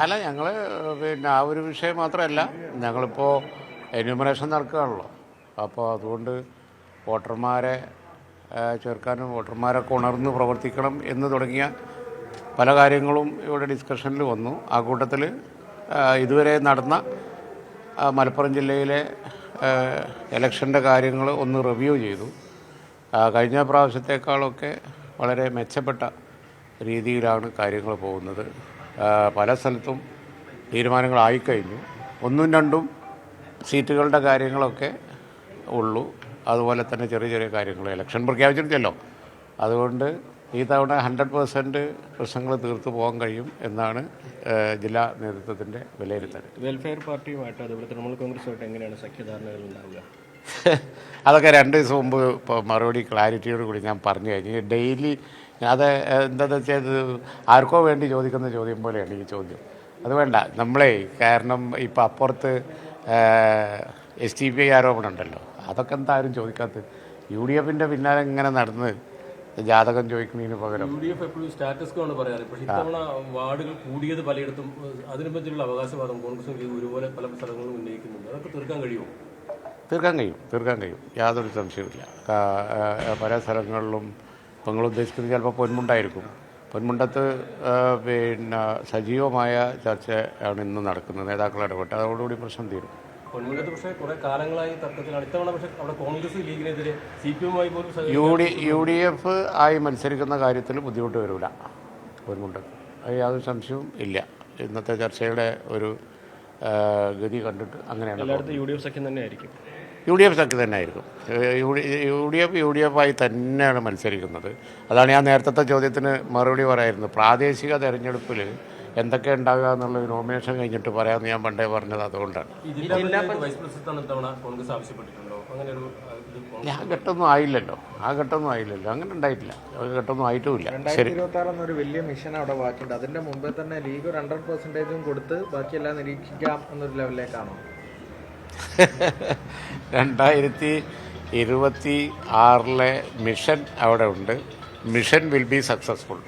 അല്ല ഞങ്ങൾ പിന്നെ ആ ഒരു വിഷയം മാത്രമല്ല ഞങ്ങളിപ്പോൾ എന്യൂമറേഷൻ നടക്കുകയാണല്ലോ. അപ്പോൾ അതുകൊണ്ട് വോട്ടർമാരെ ചേർക്കാനും വോട്ടർമാരൊക്കെ ഉണർന്ന് പ്രവർത്തിക്കണം എന്ന് തുടങ്ങിയ പല കാര്യങ്ങളും ഇവിടെ ഡിസ്കഷനിൽ വന്നു. ആ കൂട്ടത്തിൽ ഇതുവരെ നടന്ന മലപ്പുറം ജില്ലയിലെ ഇലക്ഷന്റെ കാര്യങ്ങൾ ഒന്ന് റിവ്യൂ ചെയ്തു. കഴിഞ്ഞ പ്രാവശ്യത്തേക്കാളൊക്കെ വളരെ മെച്ചപ്പെട്ട രീതിയിലാണ് കാര്യങ്ങൾ പോകുന്നത്. പല സ്ഥലത്തും തീരുമാനങ്ങളായിക്കഴിഞ്ഞു. ഒന്നും രണ്ടും സീറ്റുകളുടെ കാര്യങ്ങളൊക്കെ ഉള്ളൂ. അതുപോലെ തന്നെ ചെറിയ ചെറിയ കാര്യങ്ങൾ. ഇലക്ഷൻ പ്രഖ്യാപിച്ചിട്ടില്ലല്ലോ. അതുകൊണ്ട് ഈ തവണ ഹൺഡ്രഡ് പേഴ്സന്റ് പ്രശ്നങ്ങൾ തീർത്തു പോകാൻ കഴിയും എന്നാണ് ജില്ലാ നേതൃത്വത്തിന്റെ വിലയിരുത്തൽ. വെൽഫെയർ പാർട്ടിയുമായിട്ട് അതുപോലെ തൃണമൂൽ കോൺഗ്രസുമായിട്ട് എങ്ങനെയാണ് സഖ്യധാരണകൾ ഉണ്ടാവുക? അതൊക്കെ രണ്ട് ദിവസം മുമ്പ് ഇപ്പോൾ മറുപടി ക്ലാരിറ്റിയോട് കൂടി ഞാൻ പറഞ്ഞു കഴിഞ്ഞു. ഡെയിലി അത് എന്താണെന്ന് വെച്ചാൽ ഇത് ആർക്കോ വേണ്ടി ചോദിക്കുന്ന ചോദ്യം പോലെയാണ് ഈ ചോദ്യം. അത് വേണ്ട. നമ്മളെ കാരണം ഇപ്പം അപ്പുറത്ത് എസ് ടി പി ഐ ആരോപണം ഉണ്ടല്ലോ അതൊക്കെ എന്താ ആരും ചോദിക്കാത്ത യു ഡി എഫിന്റെ പിന്നാലെ ഇങ്ങനെ നടന്ന് ജാതകം ചോദിക്കുന്നതിന് പകരം. യു ഡി എഫ് എപ്പോഴും സ്റ്റാറ്റസ് ആണ് പറയാറ്. പക്ഷേ ഇത്തവണ വാർഡുകൾ കൂടിയത് പലയിടത്തും ഏഹ്, അതിനെ പറ്റിയുള്ള അവകാശവാദം കോൺഗ്രസും ഒരുപോലെ പല സ്ഥലങ്ങളിലും ഉന്നയിക്കുന്നുണ്ട്. അതൊക്കെ തീർക്കാൻ കഴിയുമോ? തീർക്കാൻ കഴിയും. തീർക്കാൻ കഴിയും. യാതൊരു സംശയവുമില്ല. ഇല്ല പല സ്ഥലങ്ങളിലും ഇപ്പോൾ നിങ്ങൾ ഉദ്ദേശിക്കുന്നത് ചിലപ്പോൾ പൊന്മുണ്ടായിരിക്കും. പൊന്മുണ്ടത്ത് പിന്നെ സജീവമായ ചർച്ചയാണ് ഇന്ന് നടക്കുന്നത് നേതാക്കൾ ഇടപെട്ട്. അതോടുകൂടി പ്രശ്നം തീരും. പക്ഷേ കുറെ കാലങ്ങളായി തർക്കത്തിലാണ് ഇത്തവണ പക്ഷേ അവിടെ കോൺഗ്രസ് ലീഗിനെതിരെ സി പി എമ്മുമായി പോലും സഹ- U D U D F ആയി മത്സരിക്കുന്ന കാര്യത്തിൽ ബുദ്ധിമുട്ട് വരില്ല പൊന്മുണ്ടത്ത്. അത് യാതൊരു സംശയവും ഇല്ല. ഇന്നത്തെ ചർച്ചയുടെ ഒരു ഗതി കണ്ടിട്ട് അങ്ങനെയാണ് എല്ലായിടത്തും യു ഡി എഫ് സഖ്യം തന്നെ ആയിരിക്കും യു ഡി എഫ് സഖ്യം തന്നെ ആയിരിക്കും U D U D F U D F ആയി തന്നെയാണ് മത്സരിക്കുന്നത്. അതാണ് ഞാൻ നേരത്തെ ചോദ്യത്തിന് മറുപടി പറയായിരുന്നു. പ്രാദേശിക തെരഞ്ഞെടുപ്പിൽ എന്തൊക്കെ ഉണ്ടാകുക എന്നുള്ളത് നോമിനേഷൻ കഴിഞ്ഞിട്ട് പറയാമെന്ന് ഞാൻ പണ്ടേ പറഞ്ഞത് അതുകൊണ്ടാണ്. ഈ വൈസ് പ്രസിഡന്റ് ഇത്തവണ കോൺഗ്രസ് ആവശ്യപ്പെട്ടിട്ടുണ്ടോ? അങ്ങനെ ഒരു ആ, ഘട്ടമൊന്നും ആയില്ലല്ലോ. ആ ഘട്ടമൊന്നും ആയില്ലല്ലോ. അങ്ങനെ ഉണ്ടായിട്ടില്ല. ആ ഘട്ടമൊന്നും ആയിട്ടുമില്ല. ശരി. വലിയ മിഷൻ അവിടെ ബാക്കിയുണ്ട്. അതിന്റെ മുമ്പേ തന്നെ ലീഗ് ഒരു ഹൺഡ്രഡ് പെർസെന്റേജും കൊടുത്ത് ബാക്കിയെല്ലാം നിരീക്ഷിക്കാം എന്നൊരു ലെവലിലേക്കാണോ രണ്ടായിരത്തി ഇരുപത്തി ആറിലെ മിഷൻ അവിടെ ഉണ്ട്. Mission will be successful.